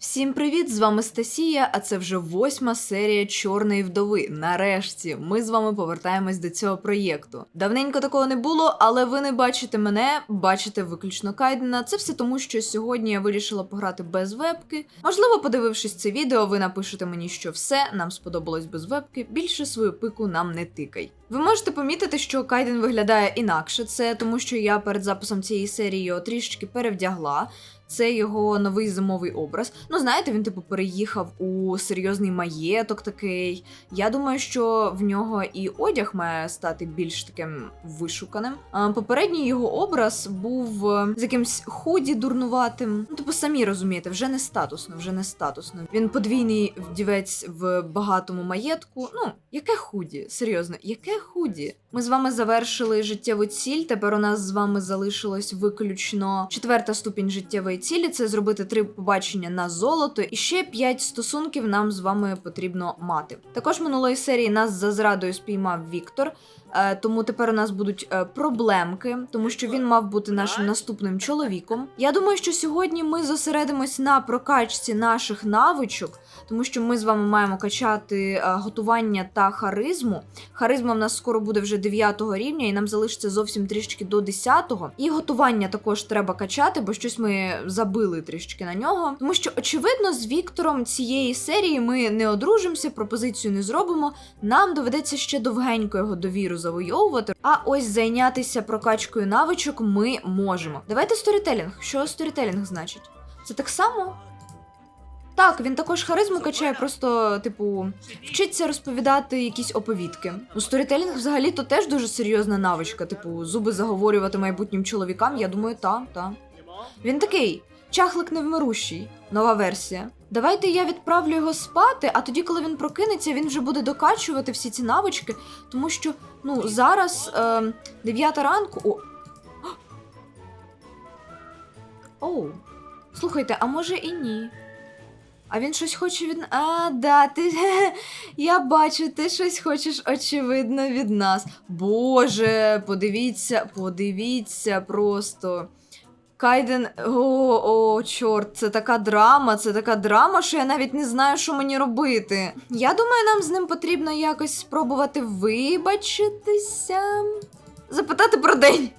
Всім привіт! З вами Стасія, а це вже восьма серія Чорної вдови. Нарешті ми з вами повертаємось до цього проєкту. Давненько такого не було, але ви не бачите мене, бачите виключно Кайдена. Це все тому, що сьогодні я вирішила пограти без вебки. Можливо, подивившись це відео, ви напишете мені, що все нам сподобалось без вебки. Більше свою пику нам не тикай. Ви можете помітити, що Кайден виглядає інакше. Це тому, що я перед записом цієї серії його трішечки перевдягла. Це його новий зимовий образ. Ну, знаєте, він типу переїхав у серйозний маєток такий. Я думаю, що в нього і одяг має стати більш таким вишуканим. А попередній його образ був е, з якимсь худі дурнуватим. Ну, типу, самі розумієте, вже не статусно, вже не статусно. Він подвійний вдівець в багатому маєтку. Ну, яке худі? Серйозно, яке худі? Ми з вами завершили життєву ціль. Тепер у нас з вами залишилось виключно четверта ступінь життєвої цілі. Це зробити три побачення на золото, і ще п'ять стосунків нам з вами потрібно мати. Також минулої серії нас за зрадою спіймав Віктор. Е, Тому тепер у нас будуть е, проблемки, тому що він мав бути нашим наступним чоловіком. Я думаю, що сьогодні ми зосередимось на прокачці наших навичок, тому що ми з вами маємо качати е, готування та харизму. Харизма в нас скоро буде вже 9 рівня, і нам залишиться зовсім трішки до 10-го. І готування також треба качати, бо щось ми забили трішки на нього. Тому що, очевидно, з Віктором цієї серії ми не одружимося, пропозицію не зробимо. Нам доведеться ще довгенько його довіру завойовувати. А ось зайнятися прокачкою навичок ми можемо. Давайте сторітелінг. Що сторітелінг значить? Це так само? Так, він також харизму качає, просто, типу, вчиться розповідати якісь оповідки. У сторітелінг взагалі то теж дуже серйозна навичка, типу, зуби заговорювати майбутнім чоловікам. Я думаю, та, та. Він такий чахлик невмирущий, нова версія. Давайте я відправлю його спати, а тоді, коли він прокинеться, він вже буде докачувати всі ці навички, тому що ну зараз е, 9 ранку. О. Оу. Слухайте, а може і ні. А він щось хоче від. А, да, ти. Я бачу, ти щось хочеш, очевидно, від нас. Боже, подивіться, подивіться просто. Кайден. О, о, чорт, це така драма, це така драма, що я навіть не знаю, що мені робити. Я думаю, нам з ним потрібно якось спробувати вибачитися. Запитати про день.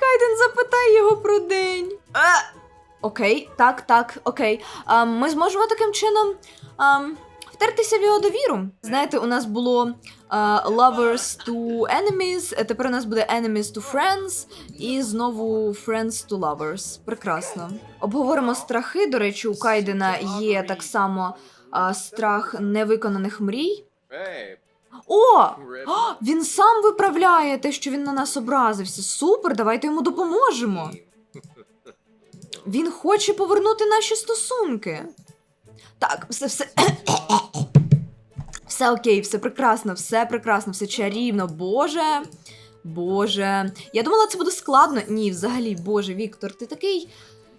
Кайден, запитай його про день. А! Окей, так, так, окей. А, ми зможемо таким чином а, втертися в його довіру. Знаєте, у нас було а, lovers to enemies, тепер у нас буде enemies to friends, і знову friends to lovers. Прекрасно. Обговоримо страхи. До речі, у Кайдена є так само а, страх невиконаних мрій. О, він сам виправляє те, що він на нас образився. Супер, давайте йому допоможемо. Він хоче повернути наші стосунки. Так, все, все. Все окей, все прекрасно, все прекрасно, все чарівно. Боже. Боже. Я думала, це буде складно. Ні, взагалі, Боже, Віктор, ти такий.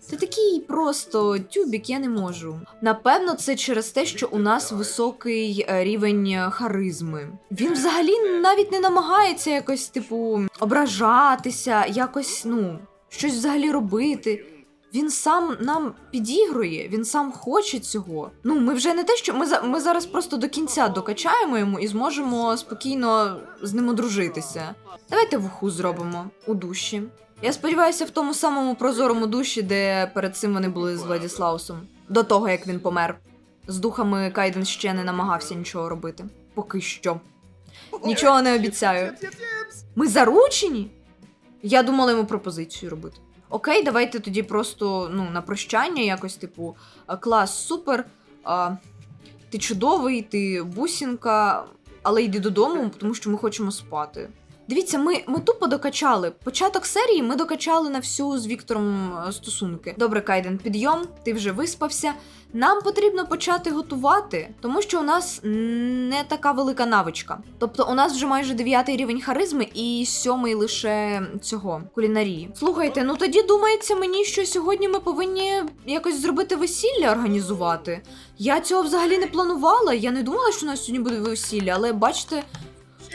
Ти такий просто тюбік, я не можу. Напевно, це через те, що у нас високий е, рівень харизми. Він взагалі навіть не намагається якось, типу, ображатися, якось, ну, щось взагалі робити. Він сам нам підігрує, він сам хоче цього. Ну, ми вже не те, що ми, за- ми зараз просто до кінця докачаємо йому і зможемо спокійно з ним одружитися. Давайте вуху зробимо у душі. Я сподіваюся, в тому самому прозорому душі, де перед цим вони були з Владіслаусом. До того, як він помер. З духами Кайден ще не намагався нічого робити. Поки що. Нічого не обіцяю. Ми заручені? Я думала йому пропозицію робити. Окей, давайте тоді просто ну, на прощання, якось, типу, клас, супер. А, ти чудовий, ти бусінка, але йди додому, тому що ми хочемо спати. Дивіться, ми, ми тупо докачали. Початок серії ми докачали на всю з Віктором е, стосунки. Добре, Кайден, підйом, ти вже виспався. Нам потрібно почати готувати, тому що у нас не така велика навичка. Тобто, у нас вже майже дев'ятий рівень харизми і сьомий лише цього кулінарії. Слухайте, ну тоді думається мені, що сьогодні ми повинні якось зробити весілля організувати. Я цього взагалі не планувала. Я не думала, що у нас сьогодні буде весілля, але бачите.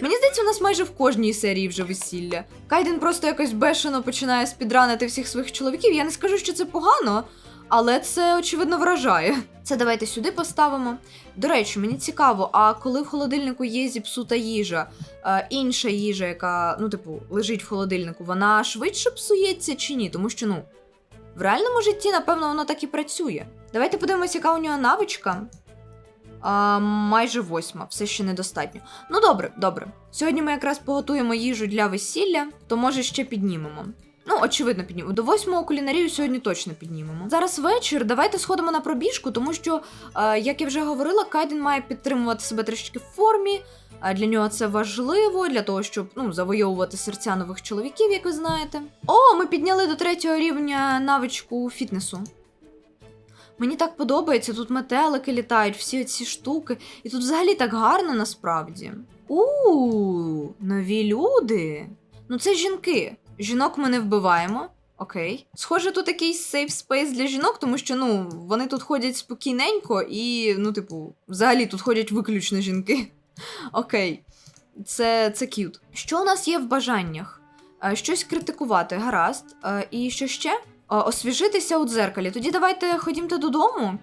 Мені здається, у нас майже в кожній серії вже весілля. Кайден просто якось бешено починає спідранити всіх своїх чоловіків. Я не скажу, що це погано, але це очевидно вражає. Це давайте сюди поставимо. До речі, мені цікаво, а коли в холодильнику є зіпсута їжа, е, інша їжа, яка, ну, типу, лежить в холодильнику, вона швидше псується чи ні? Тому що, ну, в реальному житті, напевно, воно так і працює. Давайте подивимося, яка у нього навичка. А, майже восьма, все ще недостатньо. Ну добре, добре. Сьогодні ми якраз поготуємо їжу для весілля, то може ще піднімемо. Ну, очевидно, піднімемо. До восьмого кулінарію сьогодні точно піднімемо. Зараз вечір. Давайте сходимо на пробіжку, тому що, е, як я вже говорила, Кайден має підтримувати себе трішки в формі. А для нього це важливо для того, щоб ну завойовувати серця нових чоловіків, як ви знаєте. О, ми підняли до третього рівня навичку фітнесу. Мені так подобається, тут метелики літають, всі ці штуки, і тут взагалі так гарно насправді. У, нові люди. Ну, це жінки. Жінок ми не вбиваємо. Окей. Схоже, тут якийсь сейф спейс для жінок, тому що ну вони тут ходять спокійненько і, ну, типу, взагалі тут ходять виключно жінки. Окей. Це, це к'ют. Що у нас є в бажаннях? Е, Щось критикувати, гаразд. Е, І що ще? Освіжитися у дзеркалі. Тоді давайте ходімте додому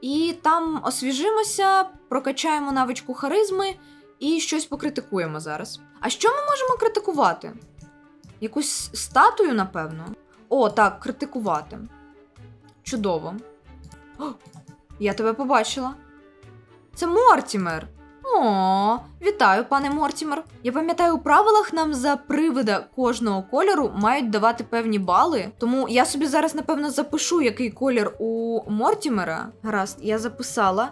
і там освіжимося, прокачаємо навичку харизми і щось покритикуємо зараз. А що ми можемо критикувати? Якусь статую, напевно. О, так, критикувати. Чудово. О, я тебе побачила. Це Мортімер. О, вітаю, пане Мортімер. Я пам'ятаю, у правилах нам за привида кожного кольору мають давати певні бали. Тому я собі зараз, напевно, запишу, який колір у Мортімера. Гаразд, я записала.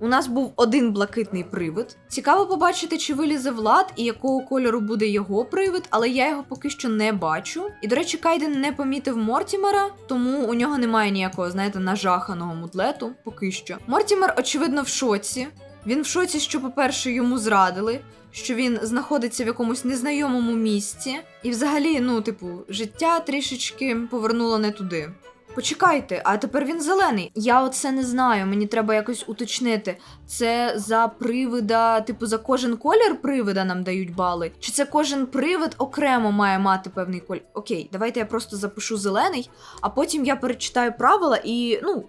У нас був один блакитний привид. Цікаво побачити, чи вилізе Влад і якого кольору буде його привид, але я його поки що не бачу. І, до речі, Кайден не помітив Мортімера, тому у нього немає ніякого, знаєте, нажаханого мутлету поки що. Мортімер, очевидно, в шоці. Він в шоці, що, по-перше, йому зрадили, що він знаходиться в якомусь незнайомому місці, і взагалі, ну, типу, життя трішечки повернуло не туди. Почекайте, а тепер він зелений. Я оце не знаю. Мені треба якось уточнити. Це за привида, типу, за кожен колір привида нам дають бали? Чи це кожен привид окремо має мати певний колір? Окей, давайте я просто запишу зелений, а потім я перечитаю правила і, ну,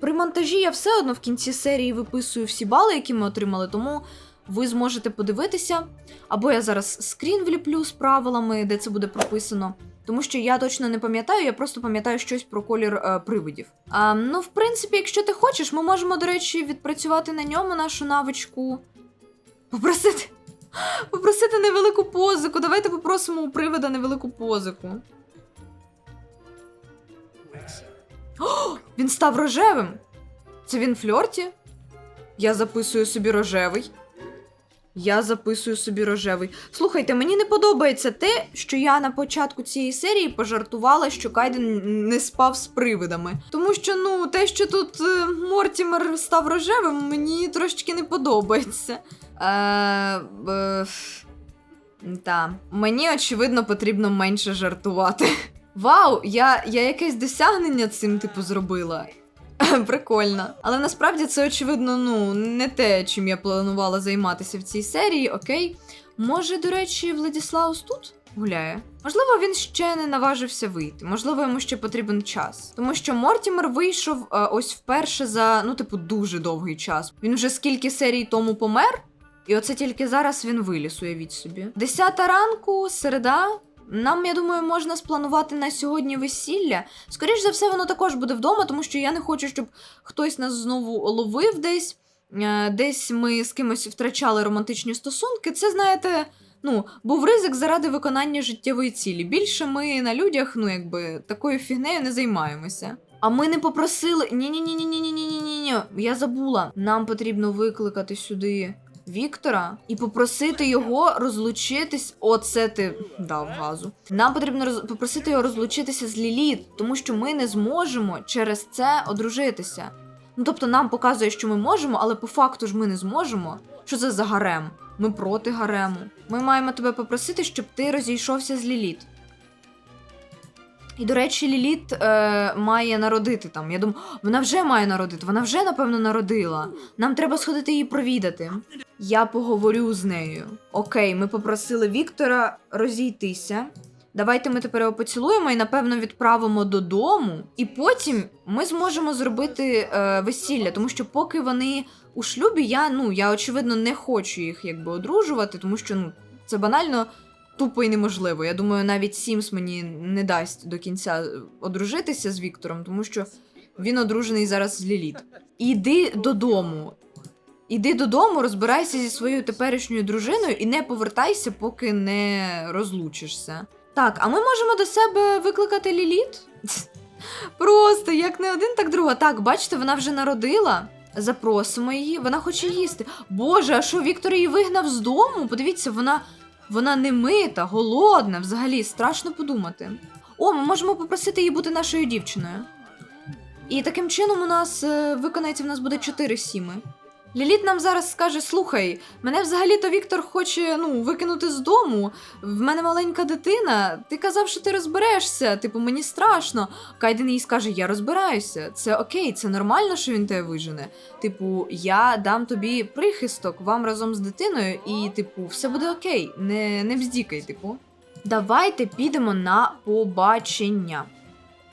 при монтажі я все одно в кінці серії виписую всі бали, які ми отримали, тому ви зможете подивитися. Або я зараз скрін вліплю з правилами, де це буде прописано. Тому що я точно не пам'ятаю, я просто пам'ятаю щось про колір е, привидів. А, ну, в принципі, якщо ти хочеш, ми можемо, до речі, відпрацювати на ньому нашу навичку. Попросити. Попросити невелику позику. Давайте попросимо у привида невелику позику. О, він став рожевим. Це він фльорті? Я записую собі рожевий. Я записую собі рожевий. Слухайте, мені не подобається те, що я на початку цієї серії пожартувала, що Кайден не спав з привидами. Тому що, ну, те, що тут е, Мортімер став рожевим, мені трошечки не подобається. Е, е, та. Мені, очевидно, потрібно менше жартувати. Вау, я, я якесь досягнення цим, типу, зробила. Прикольно. Але насправді це, очевидно, ну, не те, чим я планувала займатися в цій серії, окей. Може, до речі, Владіслаус тут гуляє? Можливо, він ще не наважився вийти, можливо, йому ще потрібен час. Тому що Мортімер вийшов е, ось вперше за, ну, типу, дуже довгий час. Він вже скільки серій тому помер, і оце тільки зараз він виліз, уявіть собі. Десята ранку, середа. Нам, я думаю, можна спланувати на сьогодні весілля. Скоріш за все, воно також буде вдома, тому що я не хочу, щоб хтось нас знову ловив десь. Е, Десь ми з кимось втрачали романтичні стосунки. Це, знаєте, ну, був ризик заради виконання життєвої цілі. Більше ми на людях, ну, якби, такою фігнею не займаємося. А ми не попросили. Ні-ні-ні-ні-ні-ні-ні-ні. Я забула. Нам потрібно викликати сюди Віктора і попросити його розлучитись. Оце ти дав газу. Нам потрібно роз... попросити його розлучитися з Ліліт, тому що ми не зможемо через це одружитися. Ну тобто нам показує, що ми можемо, але по факту ж ми не зможемо. Що це за гарем? Ми проти гарему. Ми маємо тебе попросити, щоб ти розійшовся з Ліліт. І, до речі, Ліліт е, має народити там. Я думаю, вона вже має народити, вона вже, напевно, народила. Нам треба сходити її провідати. Я поговорю з нею. Окей, ми попросили Віктора розійтися. Давайте ми тепер його поцілуємо і напевно відправимо додому. І потім ми зможемо зробити е, весілля, тому що поки вони у шлюбі, я ну я очевидно не хочу їх якби одружувати, тому що ну це банально тупо і неможливо. Я думаю, навіть Сімс мені не дасть до кінця одружитися з Віктором, тому що він одружений зараз з Ліліт. Іди додому. Іди додому, розбирайся зі своєю теперішньою дружиною і не повертайся, поки не розлучишся. Так, а ми можемо до себе викликати Ліліт? Просто як не один, так друга. Так, бачите, вона вже народила. Запросимо її, вона хоче їсти. Боже, а що Віктор її вигнав з дому? Подивіться, вона, вона не мита, голодна, взагалі страшно подумати. О, ми можемо попросити її бути нашою дівчиною. І таким чином у нас е, виконається, в нас буде 4 сіми. Ліліт нам зараз скаже: слухай, мене взагалі-то Віктор хоче ну, викинути з дому. В мене маленька дитина. Ти казав, що ти розберешся. Типу, мені страшно. Кайден їй скаже: Я розбираюся. Це окей, це нормально, що він тебе вижене. Типу, я дам тобі прихисток вам разом з дитиною, і, типу, все буде окей. Не, не бздікай, типу. Давайте підемо на побачення.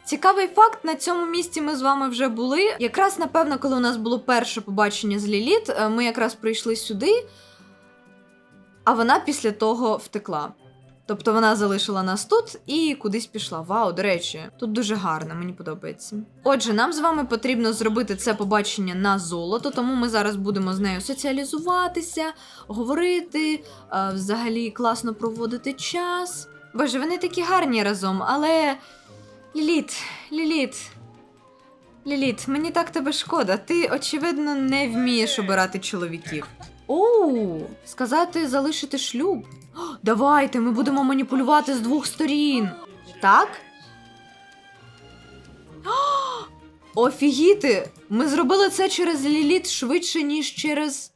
Цікавий факт, на цьому місці ми з вами вже були. Якраз, напевно, коли у нас було перше побачення з Ліліт, е, ми якраз прийшли сюди, а вона після того втекла. Тобто вона залишила нас тут і кудись пішла. Вау, до речі, тут дуже гарно, мені подобається. Отже, нам з вами потрібно зробити це побачення на золото, тому ми зараз будемо з нею соціалізуватися, говорити, е, взагалі класно проводити час. Боже, вони такі гарні разом, але. Ліліт, Ліліт. Ліліт, мені так тебе шкода. Ти, очевидно, не вмієш обирати чоловіків. Оу, сказати залишити шлюб. О, давайте, ми будемо маніпулювати з двох сторін. Так? О, Офігіти! Ми зробили це через Ліліт швидше, ніж через.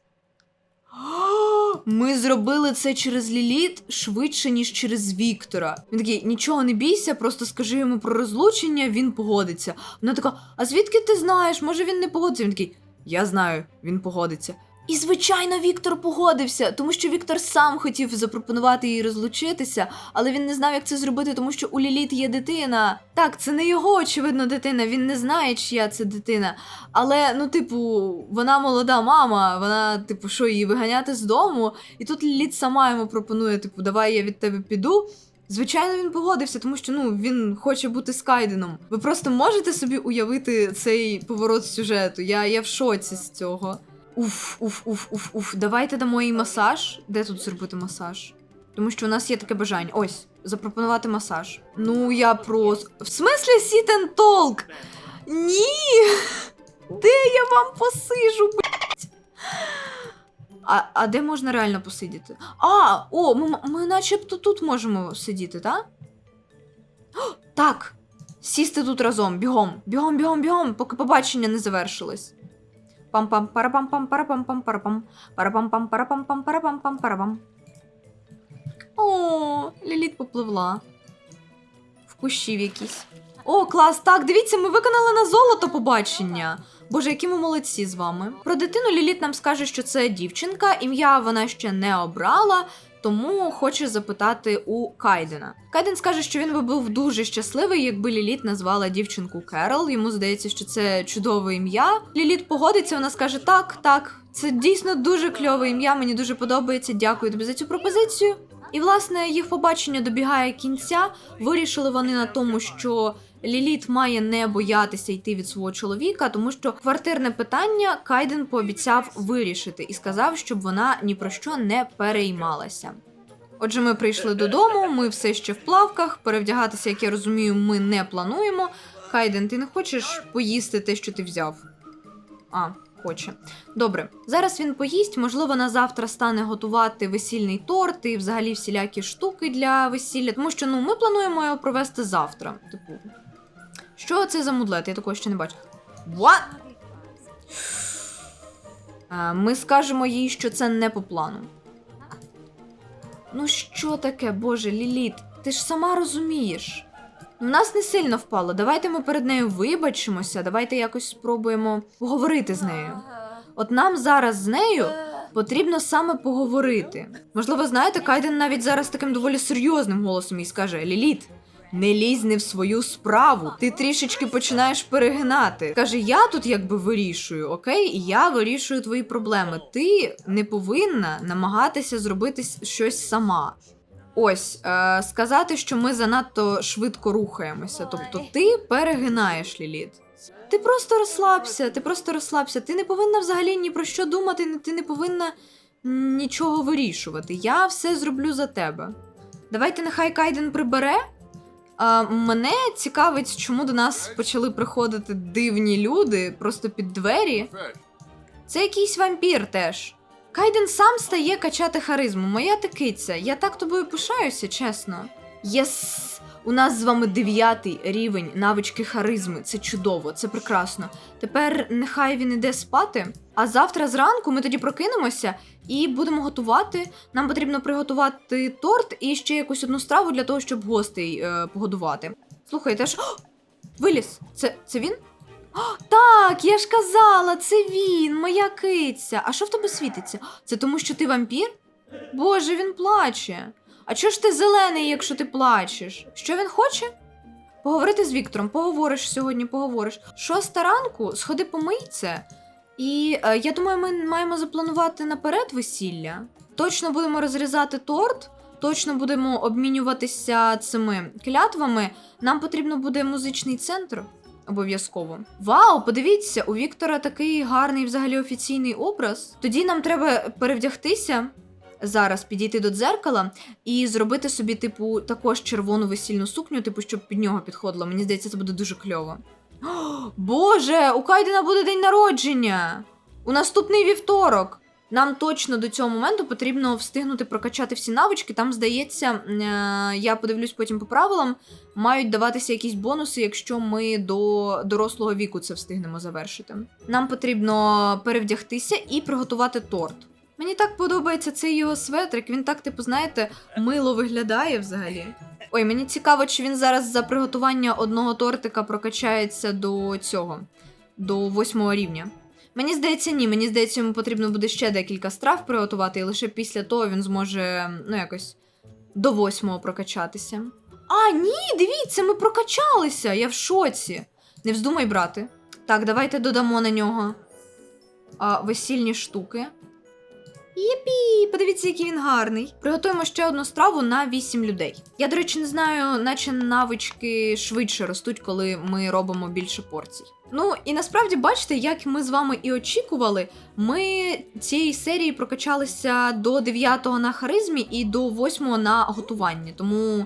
Ми зробили це через Ліліт швидше, ніж через Віктора. Він такий, нічого не бійся, просто скажи йому про розлучення, він погодиться. Вона така: А звідки ти знаєш? Може він не погодиться? Він такий, я знаю, він погодиться. І, звичайно, Віктор погодився, тому що Віктор сам хотів запропонувати їй розлучитися, але він не знав, як це зробити, тому що у Ліліт є дитина. Так, це не його, очевидно, дитина. Він не знає, чия це дитина. Але, ну, типу, вона молода мама, вона, типу, що її виганяти з дому. І тут Ліліт сама йому пропонує, типу, давай я від тебе піду. Звичайно, він погодився, тому що ну він хоче бути скайденом. Ви просто можете собі уявити цей поворот сюжету. Я, я в шоці з цього. Уф, уф, уф, уф, уф. Давайте дамо їй масаж. Де тут зробити масаж? Тому що у нас є таке бажання. Ось, запропонувати масаж. Ну, я просто. В смислі sit and talk? Ні! Де я вам посижу, блять? А, а де можна реально посидіти? А, о, ми, ми начебто тут можемо сидіти, так? Так! Сісти тут разом, бігом, бігом, бігом, бігом, поки побачення не завершилось. Пам-пам, парапам-пам, парапам-пам, парапам, парапам-пам, парапам-пам, парапам-пам, парапам. О, Ліліт попливла. В кущів якісь. О, клас, так, дивіться, ми виконали на золото побачення. Боже, які ми молодці з вами. Про дитину Ліліт нам скаже, що це дівчинка, ім'я вона ще не обрала, тому хоче запитати у Кайдена. Кайден скаже, що він би був дуже щасливий, якби Ліліт назвала дівчинку Керол. Йому здається, що це чудове ім'я. Ліліт погодиться, вона скаже: так, так, це дійсно дуже кльове ім'я. Мені дуже подобається. Дякую тобі за цю пропозицію. І власне їх побачення добігає кінця. Вирішили вони на тому, що Ліліт має не боятися йти від свого чоловіка, тому що квартирне питання Кайден пообіцяв вирішити і сказав, щоб вона ні про що не переймалася. Отже, ми прийшли додому, ми все ще в плавках. Перевдягатися, як я розумію, ми не плануємо. Кайден, ти не хочеш поїсти те, що ти взяв? А, хоче. Добре, зараз він поїсть. Можливо, на завтра стане готувати весільний торт і взагалі всілякі штуки для весілля. Тому що ну ми плануємо його провести завтра. Типу, що це за мудлет? Я такого ще не бачу. What? Ми скажемо їй, що це не по плану. Ну що таке, боже, Ліліт, ти ж сама розумієш. У нас не сильно впало. Давайте ми перед нею вибачимося, давайте якось спробуємо поговорити з нею. От нам зараз з нею потрібно саме поговорити. Можливо, знаєте, Кайден навіть зараз таким доволі серйозним голосом їй скаже: Ліліт. Не лізь не в свою справу. Ти трішечки починаєш перегинати. Каже, я тут якби вирішую, окей, і я вирішую твої проблеми. Ти не повинна намагатися зробити щось сама. Ось е, сказати, що ми занадто швидко рухаємося. Тобто ти перегинаєш Ліліт. Ти просто розслабся, ти просто розслабся. Ти не повинна взагалі ні про що думати, ти не повинна нічого вирішувати. Я все зроблю за тебе. Давайте нехай Кайден прибере. Мене цікавить, чому до нас почали приходити дивні люди просто під двері. Це якийсь вампір теж. Кайден сам стає качати харизму. Моя ти киця. Я так тобою пишаюся, чесно. Єс! У нас з вами дев'ятий рівень навички харизми. Це чудово, це прекрасно. Тепер нехай він іде спати. А завтра зранку ми тоді прокинемося і будемо готувати. Нам потрібно приготувати торт і ще якусь одну страву для того, щоб гостей е, погодувати. Слухай, теж. О! Виліз! Це, це він? О, так, я ж казала, це він, моя киця. А що в тебе світиться? Це тому, що ти вампір? Боже, він плаче. А чого ж ти зелений, якщо ти плачеш? Що він хоче? Поговорити з Віктором, поговориш сьогодні, поговориш. Шоста ранку, сходи помий це. І е, я думаю, ми маємо запланувати наперед весілля. Точно будемо розрізати торт, точно будемо обмінюватися цими клятвами. Нам потрібно буде музичний центр. Обов'язково. Вау, подивіться, у Віктора такий гарний взагалі офіційний образ. Тоді нам треба перевдягтися зараз, підійти до дзеркала і зробити собі, типу, також червону весільну сукню, типу, щоб під нього підходило. Мені здається, це буде дуже кльово. О, Боже, у Кайдена буде день народження! У наступний вівторок. Нам точно до цього моменту потрібно встигнути прокачати всі навички. Там, здається, е, я подивлюсь потім по правилам, мають даватися якісь бонуси, якщо ми до дорослого віку це встигнемо завершити. Нам потрібно перевдягтися і приготувати торт. Мені так подобається цей його светрик. Він так, типу, знаєте, мило виглядає взагалі. Ой, мені цікаво, чи він зараз за приготування одного тортика прокачається до цього, до восьмого рівня. Мені здається, ні. Мені здається, йому потрібно буде ще декілька страв приготувати, і лише після того він зможе, ну якось, до восьмого прокачатися. А, ні, дивіться, ми прокачалися! Я в шоці. Не вздумай брати. Так, давайте додамо на нього а, весільні штуки. Єпі, подивіться, який він гарний. Приготуємо ще одну страву на 8 людей. Я, до речі, не знаю, наче навички швидше ростуть, коли ми робимо більше порцій. Ну і насправді бачите, як ми з вами і очікували, ми цієї серії прокачалися до 9 на харизмі і до 8 на готуванні. Тому,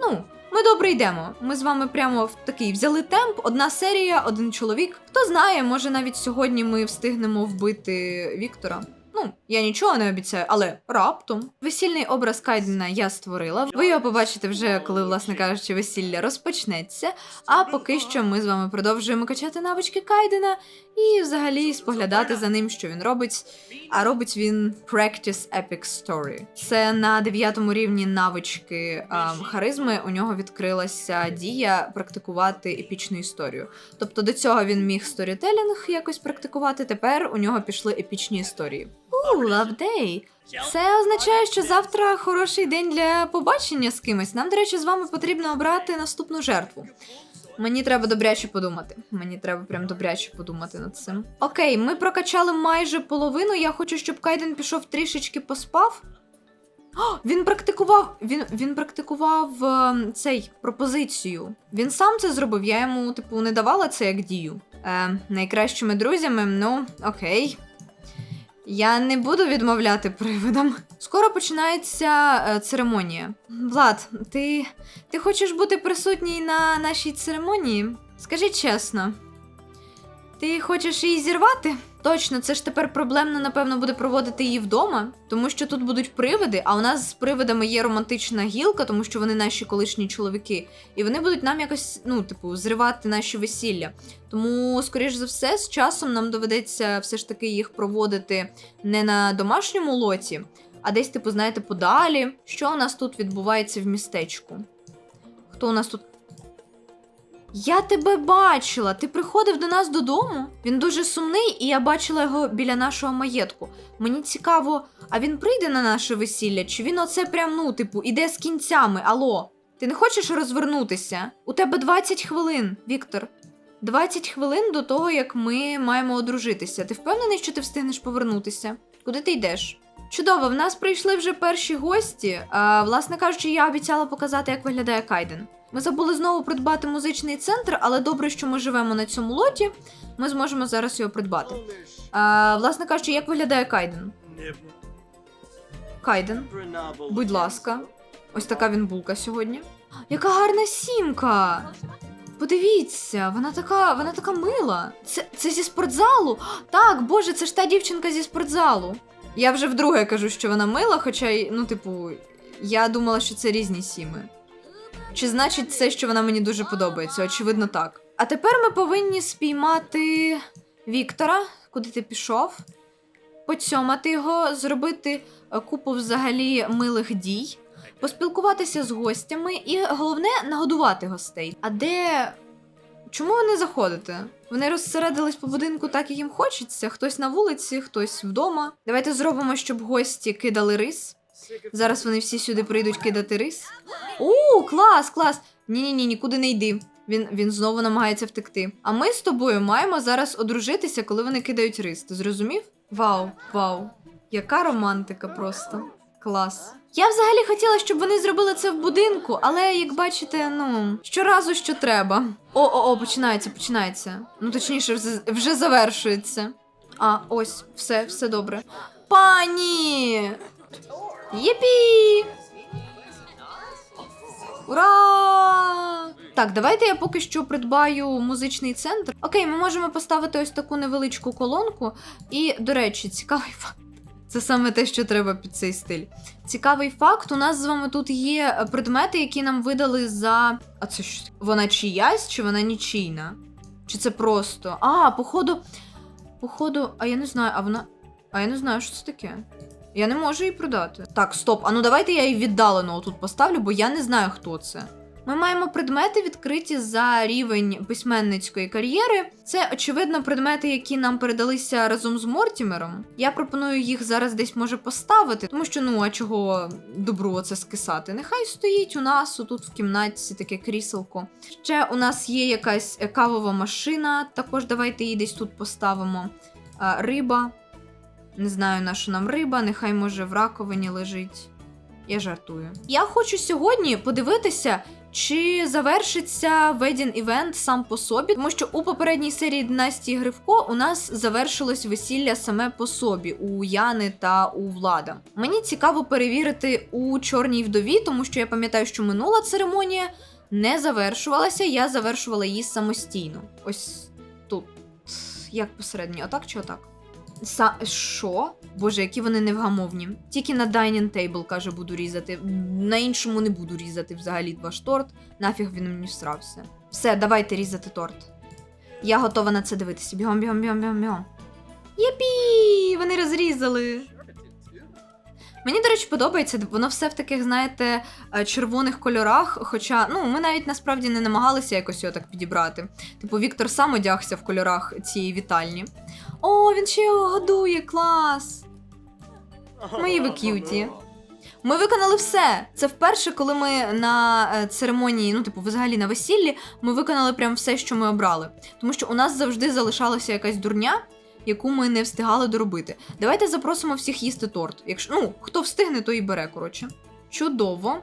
ну. Ми добре йдемо. Ми з вами прямо в такий взяли темп. Одна серія, один чоловік. Хто знає, може навіть сьогодні ми встигнемо вбити Віктора. Ну, я нічого не обіцяю, але раптом. Весільний образ Кайдена я створила. Ви його побачите вже, коли, власне кажучи, весілля розпочнеться. А поки що ми з вами продовжуємо качати навички Кайдена і взагалі споглядати за ним, що він робить. А робить він Practice Epic Story. Це на дев'ятому рівні навички ем, харизми. У нього відкрилася дія практикувати епічну історію. Тобто до цього він міг сторітелінг якось практикувати. Тепер у нього пішли епічні історії. Love day. Це означає, що завтра хороший день для побачення з кимось. Нам, до речі, з вами потрібно обрати наступну жертву. Мені треба добряче подумати. Мені треба прям добряче подумати над цим. Окей, ми прокачали майже половину. Я хочу, щоб Кайден пішов трішечки поспав. О, він практикував. Він, він практикував е, цей пропозицію. Він сам це зробив. Я йому, типу, не давала це як дію. Е, найкращими друзями, ну, окей. Я не буду відмовляти привидам. Скоро починається е, церемонія. Влад, ти, ти хочеш бути присутній на нашій церемонії? Скажи чесно. Ти хочеш її зірвати? Точно, це ж тепер проблемно, напевно, буде проводити її вдома, тому що тут будуть привиди, а у нас з привидами є романтична гілка, тому що вони наші колишні чоловіки, і вони будуть нам якось, ну, типу, зривати наші весілля. Тому, скоріш за все, з часом нам доведеться все ж таки їх проводити не на домашньому лоті, а десь, типу, знаєте, подалі. Що у нас тут відбувається в містечку? Хто у нас тут? Я тебе бачила. Ти приходив до нас додому? Він дуже сумний, і я бачила його біля нашого маєтку. Мені цікаво, а він прийде на наше весілля? Чи він оце прям, ну, типу, іде з кінцями? Алло? Ти не хочеш розвернутися? У тебе 20 хвилин, Віктор. 20 хвилин до того, як ми маємо одружитися. Ти впевнений, що ти встигнеш повернутися? Куди ти йдеш? Чудово, в нас прийшли вже перші гості. А, власне кажучи, я обіцяла показати, як виглядає Кайден. Ми забули знову придбати музичний центр, але добре, що ми живемо на цьому лоті. Ми зможемо зараз його придбати. А, власне кажучи, як виглядає Кайден? Кайден, будь ласка, ось така він булка сьогодні. Яка гарна сімка! Подивіться, вона така, вона така мила. Це, це зі спортзалу? Так, боже, це ж та дівчинка зі спортзалу. Я вже вдруге кажу, що вона мила, хоча, ну, типу, я думала, що це різні сіми. Чи значить це, що вона мені дуже подобається? Очевидно, так. А тепер ми повинні спіймати Віктора, куди ти пішов, поцьомати його, зробити е, купу взагалі милих дій, поспілкуватися з гостями і головне нагодувати гостей. А де. Чому ви не заходите? Вони розсередились по будинку так, як їм хочеться. Хтось на вулиці, хтось вдома. Давайте зробимо, щоб гості кидали рис. Зараз вони всі сюди прийдуть кидати рис. У, клас, клас! Ні, ні, ні, нікуди не йди. Він, він знову намагається втекти. А ми з тобою маємо зараз одружитися, коли вони кидають рис. Ти зрозумів? Вау, вау. Яка романтика просто. Клас. Я взагалі хотіла, щоб вони зробили це в будинку, але як бачите, ну щоразу що треба. О, о, о, починається, починається. Ну точніше, вже, вже завершується. А, ось, все, все добре. Пані! Єпі! Ура! Так, давайте я поки що придбаю музичний центр. Окей, ми можемо поставити ось таку невеличку колонку. І, до речі, цікавий факт. Це саме те, що треба під цей стиль. Цікавий факт: у нас з вами тут є предмети, які нам видали за. А це що? Вона чиясь, чи вона нічийна? Чи це просто. А, походу. Походу, а я не знаю, а вона. А я не знаю, що це таке. Я не можу її продати. Так, стоп. А ну давайте я її віддалено тут поставлю, бо я не знаю, хто це. Ми маємо предмети відкриті за рівень письменницької кар'єри. Це, очевидно, предмети, які нам передалися разом з Мортімером. Я пропоную їх зараз десь може поставити, тому що ну а чого добру оце скисати? Нехай стоїть у нас тут в кімнаті таке кріселко. Ще у нас є якась е, кавова машина. Також давайте її десь тут поставимо. Риба. Не знаю, на що нам риба, нехай може в раковині лежить. Я жартую. Я хочу сьогодні подивитися, чи завершиться ведін івент сам по собі, тому що у попередній серії династії Гривко у нас завершилось весілля саме по собі у Яни та у Влада. Мені цікаво перевірити у чорній вдові, тому що я пам'ятаю, що минула церемонія не завершувалася, я завершувала її самостійно. Ось тут. Як посередньо, отак чи отак? Са що? Боже, які вони невгамовні. Тільки на dining table, каже, буду різати. На іншому не буду різати взагалі ваш торт. Нафіг він мені всрався. Все, давайте різати торт. Я готова на це дивитися. Бігом, бігом, бігом, бігом, бігом. Єпі! Вони розрізали. Мені, до речі, подобається, воно все в таких, знаєте, е, червоних кольорах. Хоча, ну, ми навіть насправді не намагалися якось його так підібрати. Типу, Віктор сам одягся в кольорах цієї вітальні. О, він ще його годує, клас! Мої ви. Ми виконали все. Це вперше, коли ми на е, церемонії, ну, типу, взагалі на весіллі, ми виконали прям все, що ми обрали. Тому що у нас завжди залишалася якась дурня, яку ми не встигали доробити. Давайте запросимо всіх їсти торт. Якщо ну, хто встигне, то і бере, коротше. Чудово.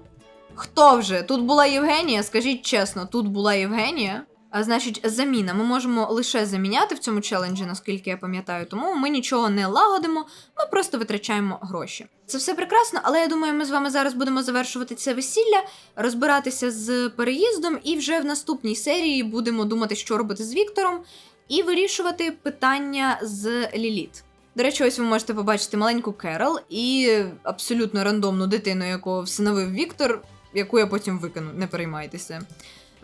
Хто вже? Тут була Євгенія, скажіть чесно, тут була Євгенія. Значить, заміна. Ми можемо лише заміняти в цьому челенджі, наскільки я пам'ятаю, тому ми нічого не лагодимо, ми просто витрачаємо гроші. Це все прекрасно, але я думаю, ми з вами зараз будемо завершувати це весілля, розбиратися з переїздом, і вже в наступній серії будемо думати, що робити з Віктором, і вирішувати питання з Ліліт. До речі, ось ви можете побачити маленьку Керол і абсолютно рандомну дитину, яку всиновив Віктор, яку я потім викину, не переймайтеся.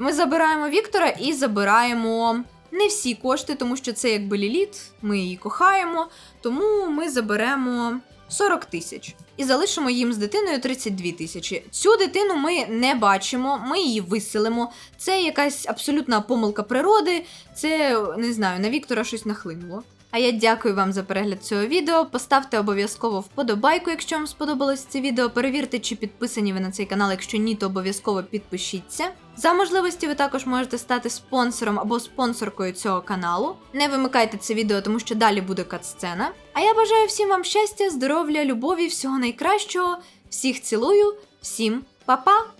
Ми забираємо Віктора і забираємо не всі кошти, тому що це якби Ліліт, ми її кохаємо. Тому ми заберемо 40 тисяч. І залишимо їм з дитиною 32 тисячі. Цю дитину ми не бачимо, ми її виселимо. Це якась абсолютна помилка природи. Це не знаю, на Віктора щось нахлинуло. А я дякую вам за перегляд цього відео. Поставте обов'язково вподобайку, якщо вам сподобалось це відео. Перевірте, чи підписані ви на цей канал. Якщо ні, то обов'язково підпишіться. За можливості ви також можете стати спонсором або спонсоркою цього каналу. Не вимикайте це відео, тому що далі буде катсцена. А я бажаю всім вам щастя, здоров'я, любові, всього найкращого. Всіх цілую, всім па-па!